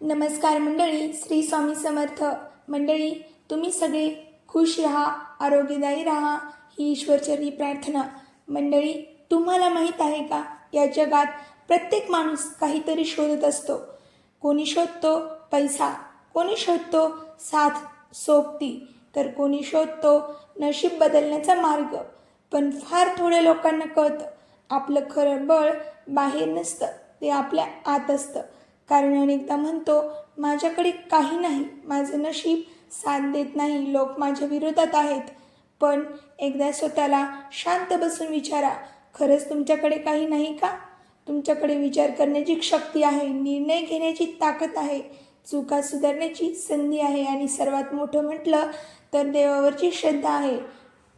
नमस्कार मंडळी श्री स्वामी समर्थ. मंडळी तुम्ही सगळे खुश राहा आरोग्यदायी राहा ही ईश्वरचरणी प्रार्थना. मंडळी तुम्हाला माहीत आहे का या जगात प्रत्येक माणूस काहीतरी शोधत असतो. कोणी शोधतो पैसा कोणी शोधतो साथ सोबती तर कोणी शोधतो नशीब बदलण्याचा मार्ग. पण फार थोड्या लोकांना कळतं आपलं खरं बळ बाहेर नसतं ते आपल्या आत असतं. कारण अनेकदा म्हणतो माझ्याकडे काही नाही माझं नशीब साथ देत नाही लोक माझ्या विरोधात आहेत. पण एकदा स्वतःला शांत बसून विचारा खरंच तुमच्याकडे काही नाही का? तुमच्याकडे विचार करण्याची शक्ती आहे निर्णय घेण्याची ताकद आहे चुका सुधारण्याची संधी आहे आणि सर्वात मोठं म्हटलं तर देवावरची श्रद्धा आहे.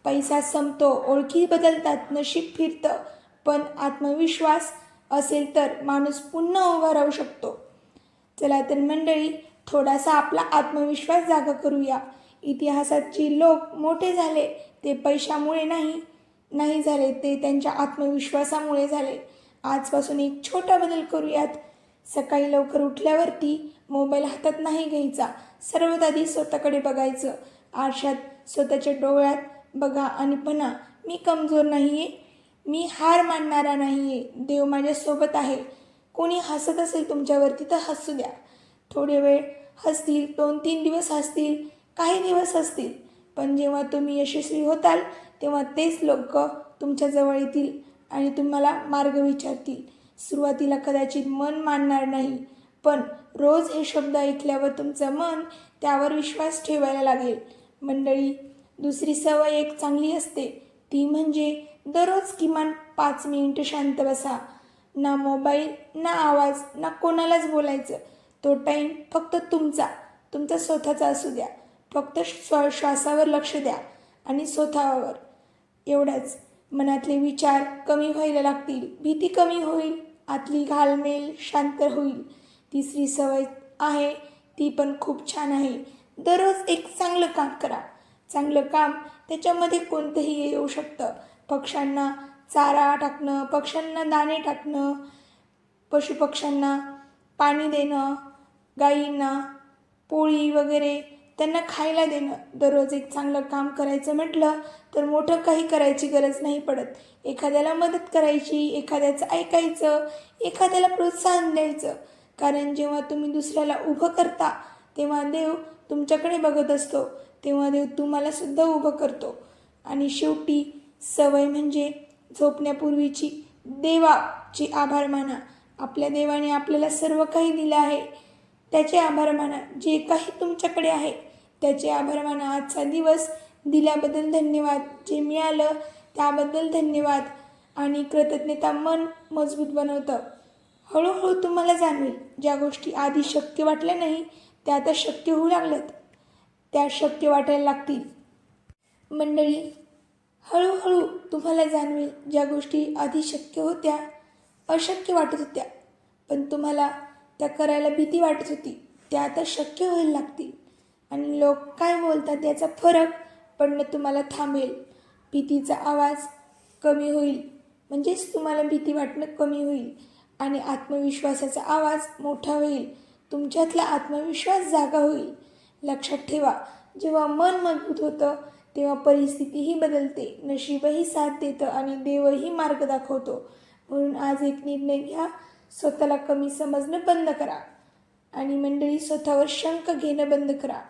पैसा संपतो ओळखी बदलतात नशीब फिरतं पण आत्मविश्वास असेल तर माणूस पुन्हा उभा राहू शकतो. चला तर मंडळी थोडासा आपला आत्मविश्वास जागा करूया. इतिहासात जे लोक मोठे झाले ते पैशामुळे नाही नाही झाले ते त्यांच्या आत्मविश्वासामुळे झाले. आजपासून एक छोटा बदल करूयात. सकाळी लवकर उठल्यावरती मोबाईल हातात नाही घ्यायचा सर्वात आधी स्वतःकडे बघायचं. आरशात स्वतःच्या डोळ्यात बघा आणि म्हणा मी कमजोर नाही आहे मी हार मानणारा नाही आहे देव माझ्यासोबत आहे. कोणी हसत असेल तुमच्यावरती तर हसू द्या. थोडे वेळ हसतील दोन तीन दिवस हसतील काही दिवस हसतील. पण जेव्हा तुम्ही यशस्वी होताल तेव्हा तेच लोक तुमच्याजवळ येतील आणि तुम्हाला मार्ग विचारतील. सुरुवातीला कदाचित मन मानणार नाही पण रोज हे शब्द ऐकल्यावर तुमचं मन त्यावर विश्वास ठेवायला लागेल. मंडळी दुसरी सवय एक चांगली असते. ती म्हणजे दररोज किमान पाच मिनिटं शांत बसा. ना मोबाईल ना आवाज ना कोणालाच बोलायचं. तो टाईम फक्त तुमचा तुमचा स्वतःचा असू द्या. फक्त श्व श्वासावर लक्ष द्या आणि स्वतःवर. एवढंच. मनातले विचार कमी व्हायला लागतील. भीती कमी होईल. आतली घालमेल शांत होईल. तिसरी सवय आहे. ती पण खूप छान आहे. दररोज एक चांगलं काम करा. चांगलं काम त्याच्यामध्ये कोणतंही येऊ शकतं. पक्ष्यांना चारा टाकणं पक्ष्यांना दाणे टाकणं पशुपक्ष्यांना पाणी देणं गाईंना पोळी वगैरे त्यांना खायला देणं. दररोज एक चांगलं काम करायचं म्हटलं तर मोठं काही करायची गरज नाही पडत. एखाद्याला मदत करायची एखाद्याचं ऐकायचं एखाद्याला प्रोत्साहन द्यायचं. कारण जेव्हा तुम्ही दुसऱ्याला उभं करता तेव्हा देव तुमच्याकडे बघत असतो. तेव्हा देव तुम्हाला सुद्धा उभं करतो. आणि शेवटी सवय म्हणजे झोपण्यापूर्वीची देवाची आभार माना. आपल्या देवाने आपल्याला सर्व काही दिलं आहे. त्याचे आभार माना. जे काही तुमच्याकडे आहे त्याचे आभार माना. आजचा दिवस दिल्याबद्दल धन्यवाद. जे मिळालं त्याबद्दल धन्यवाद. आणि कृतज्ञता मन मजबूत बनवतं. हळूहळू तुम्हाला जाणवेल ज्या गोष्टी आधी शक्य वाटल्या नाही त्या आता शक्य होऊ लागल्यात. त्या शक्य वाटायला लागतील. मंडळी हळूहळू तुम्हाला जाणवेल ज्या गोष्टी आधी शक्य होत्या अशक्य वाटत होत्या. पण तुम्हाला त्या करायला भीती वाटत होती. त्या आता शक्य व्हायला लागतील. आणि लोक काय बोलतात याचा फरक पडणं तुम्हाला थांबेल. भीतीचा आवाज कमी होईल. म्हणजेच तुम्हाला भीती वाटणं कमी होईल. आणि आत्मविश्वासाचा आवाज मोठा होईल. तुमच्यातला आत्मविश्वास जागा होईल. लक्षात ठेवा जेव्हा मन मजबूत होतं तेव्हा परिस्थितीही बदलते. नशीबही साथ देतं आणि देवही मार्ग दाखवतो. म्हणून आज एक निर्णय घ्या. स्वतःला कमी समजणं बंद करा. आणि मंडळी स्वतःवर शंक घेणं बंद करा.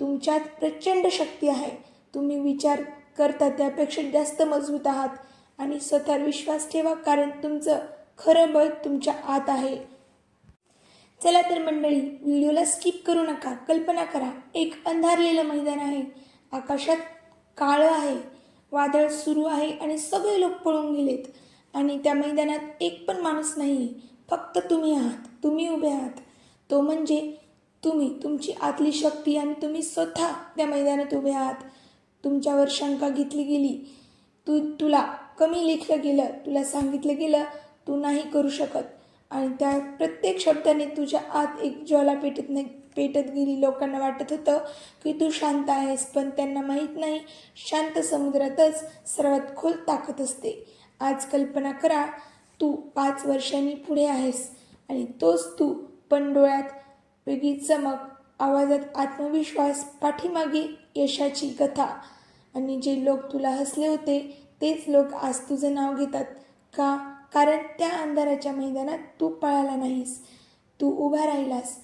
तुमच्यात प्रचंड शक्ती आहे. तुम्ही विचार करता त्यापेक्षा जास्त मजबूत आहात. आणि स्वतःवर विश्वास ठेवा कारण तुमचं खरं बळ तुमच्या आत आहे. चला तर मंडळी व्हिडिओला स्किप करू नका. कल्पना करा एक अंधारलेलं मैदान आहे. आकाशात काळं आहे. वादळ सुरू आहे आणि सगळे लोक पळून गेलेत. आणि त्या मैदानात एक पण माणूस नाही. फक्त तुम्ही आहात. तुम्ही उभे आहात. तो म्हणजे तुम्ही. तुमची आतली शक्ती आणि तुम्ही स्वतः त्या मैदानात उभे आहात. तुमच्यावर शंका घेतली गेली. तू तुला कमी लेखलं गेलं. तुला सांगितलं गेलं तू नाही करू शकत. आणि त्या प्रत्येक शब्दाने तुझ्या आत एक ज्वाला पेटत नाही. पेटत गेली लोकांना वाटत होतं की तू शांत आहेस पण त्यांना माहीत नाही. शांत समुद्रातच सर्वात खोल ताकद असते. आज कल्पना करा तू पाच वर्षांनी पुढे आहेस आणि तोच तू पण डोळ्यात वेगळी चमक आवाजात आत्मविश्वास पाठीमागे यशाची कथा. आणि जे लोक तुला हसले होते तेच लोक आज तुझं नाव घेतात. का? कारण त्या अंधाराच्या मैदानात तू पळाला नाहीस. तू उभा राहिलास.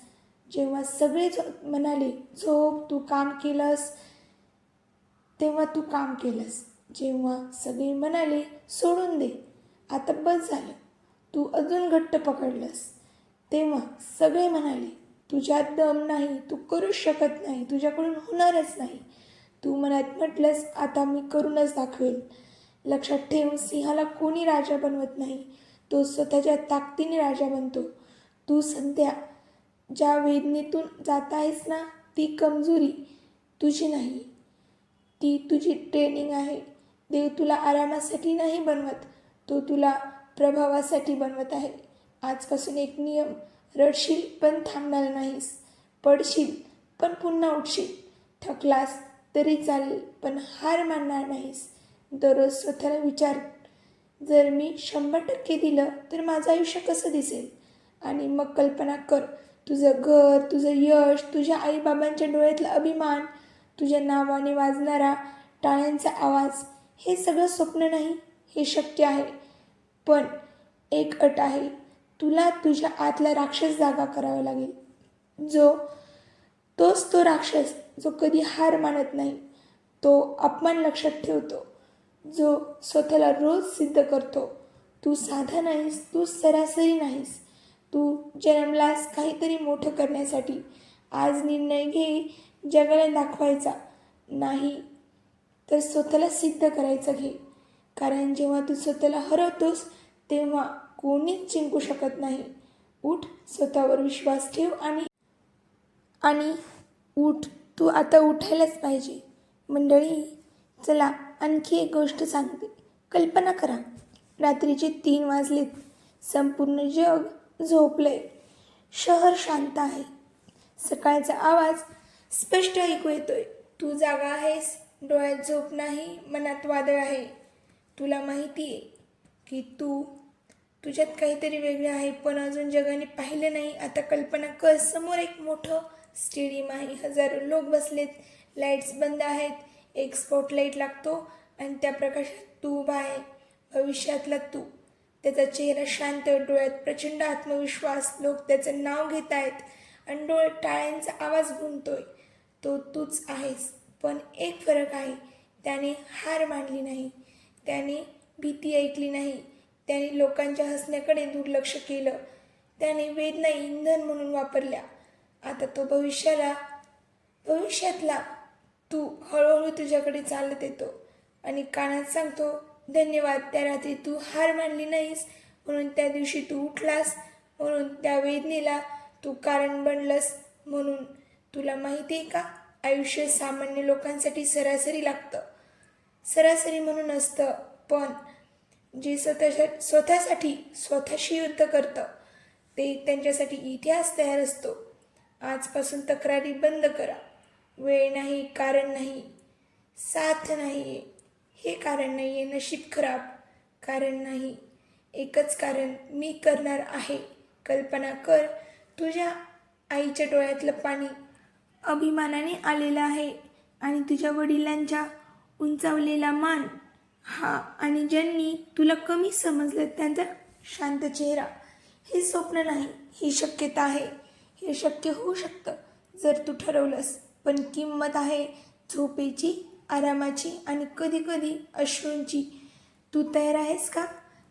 जेव्हा सगळे म्हणाले झोप तू काम केलंस. तेव्हा तू काम केलंस. जेव्हा सगळे म्हणाले सोडून दे आता बस झालं. तू अजून घट्ट पकडलंस. तेव्हा सगळे म्हणाले तुझ्यात दम नाही तू करूच शकत नाही तुझ्याकडून होणारच नाही. तू मनात म्हटलंस आता मी करूनच दाखवेल. लक्षात ठेव सिंहाला कोणी राजा बनवत नाही. तो स्वतःच्या ताकदीने राजा बनतो. तू सध्या ज्या वेदनेतून जात आहेस ना ती कमजोरी तुझी नाही. ती तुझी ट्रेनिंग आहे. देव तुला आरामासाठी नाही बनवत तो तुला प्रभावासाठी बनवत आहे. आजपासून एक नियम रडशील पण थांबणार नाहीस. पडशील पण पुन्हा उठशील. थकलास तरी चालेल पण हार मानणार नाहीस. दररोज स्वतःला विचार जर मी शंभर टक्के दिलं तर माझं आयुष्य कसं दिसेल? आणि मग कल्पना कर तुझं घर तुझं यश तुझ्या आईबाबांच्या डोळ्यातला अभिमान तुझ्या नावाने वाजणारा टाळ्यांचा आवाज हे सगळं स्वप्न नाही हे शक्य आहे. पण एक अट आहे तुला तुझ्या आतला राक्षस जागा करावा लागेल. जो तोच तो राक्षस जो कधी हार मानत नाही तो अपमान लक्षात ठेवतो. जो स्वतःला रोज सिद्ध करतो तू साधा नाहीस तू सरासरी नाहीस तू जन्मलास काहीतरी मोठं करण्यासाठी. आज निर्णय घे जगाला दाखवायचा. नाही तर स्वतःला सिद्ध करायचं घे. कारण जेव्हा तू स्वतःला हरवतोस तेव्हा कोणीच जिंकू शकत नाही. उठ स्वतःवर विश्वास ठेव आणि आणि उठ. तू आता उठायलाच पाहिजे. मंडळी चला आणखी एक गोष्ट सांगते. कल्पना करा. रात्रीचे तीन वाजलेत. संपूर्ण जग झोपले. शहर शांत आहे. सकाळचा आवाज स्पष्ट ऐकू येतोय. तू जागा आहेस. डोळ्यात झोप नाही. मनात वादळ आहे. तुला माहिती आहे की तू तुझ्यात काहीतरी वेगळं आहे. पण अजून जगाने पाहिलं नाही. आता कल्पना कर. समोर एक मोठं स्टेडियम आहे. हजारो लोक बसलेत. लाईट्स बंद आहेत. एक स्पॉटलाईट लागतो आणि त्या प्रकाशात तू उभा आहे. भविष्यातला तू. त्याचा चेहरा शांत डोळ्यात प्रचंड आत्मविश्वास लोक त्याचं नाव घेत आहेत आणि डोळ्यात टाळ्यांचा आवाज घुमतोय तो तूच आहेस पण एक फरक आहे त्याने हार मानली नाही. त्याने भीती ऐकली नाही. त्याने लोकांच्या हसण्याकडे दुर्लक्ष केलं. त्याने वेदना इंधन म्हणून वापरल्या. आता तो भविष्याला भविष्यातला तू हळूहळू तुझ्याकडे चालत येतो आणि कानात सांगतो धन्यवाद त्या रात्री तू हार मानली नाहीस. म्हणून त्या दिवशी तू उठलास. म्हणून त्या वेदनेला तू कारण बनलंस. म्हणून तुला माहिती आहे का? आयुष्य सामान्य लोकांसाठी सरासरी लागतं. सरासरी म्हणून असतं पण जे स्वतःच्या स्वतःसाठी स्वतःशी युद्ध करतं ते त्यांच्यासाठी इतिहास तयार असतो. आजपासून तक्रारी बंद करा. वेळ नाही कारण नाही साथ नाही आहे हे कारण नाही आहे नशीब खराब कारण नाही. एकच कारण मी करणार आहे. कल्पना कर तुझ्या आईच्या डोळ्यातलं पाणी अभिमानाने आलेलं आहे आणि तुझ्या वडिलांच्या उंचावलेला मान हा आणि ज्यांनी तुला कमी समजलं त्यांचा शांत चेहरा हे स्वप्न नाही ही शक्यता आहे. हे शक्य होऊ शकतं जर तू ठरवलंस पण किंमत आहे झोपेची आरामाची आणि कधीकधी अश्रूंची. तू तयार आहेस का?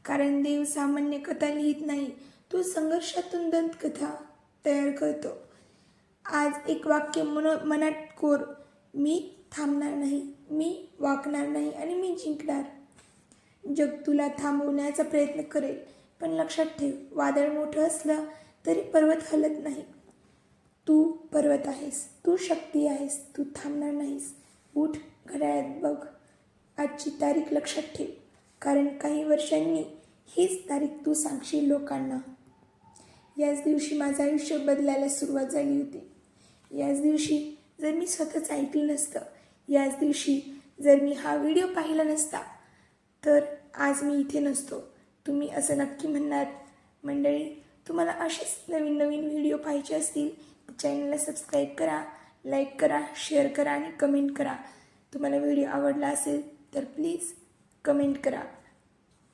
कारण देव सामान्य कथा लिहित नाही. तो संघर्षातून दंतकथा तयार करतो. आज एक वाक्य मन मनात कोर. मी थांबणार नाही. मी वाकणार नाही आणि मी जिंकणार. जग तुला थांबवण्याचा प्रयत्न करेल पण लक्षात ठेव वादळ मोठं असलं तरी पर्वत हलत नाही. तू पर्वत आहेस. तू शक्ती आहेस. तू थांबणार नाहीस. उठ घड्याळात बघ. आजची तारीख लक्षात ठेव कारण काही वर्षांनी हीच तारीख तू सांगशील लोकांना. याच दिवशी माझं आयुष्य बदलायला सुरुवात झाली होती. याच दिवशी जर मी स्वतःच ऐकलं नसतं याच दिवशी जर मी हा व्हिडिओ पाहिला नसता तर आज मी इथे नसतो. तुम्ही असं नक्की म्हणणार. मंडळी तुम्हाला असेच नवीन नवीन व्हिडिओ पाहिजे असतील तर चॅनलला सबस्क्राईब करा. लाईक करा शेअर करा आणि कमेंट करा. तुम्हाला व्हिडिओ आवडला असेल तर प्लीज कमेंट करा.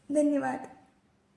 धन्यवाद.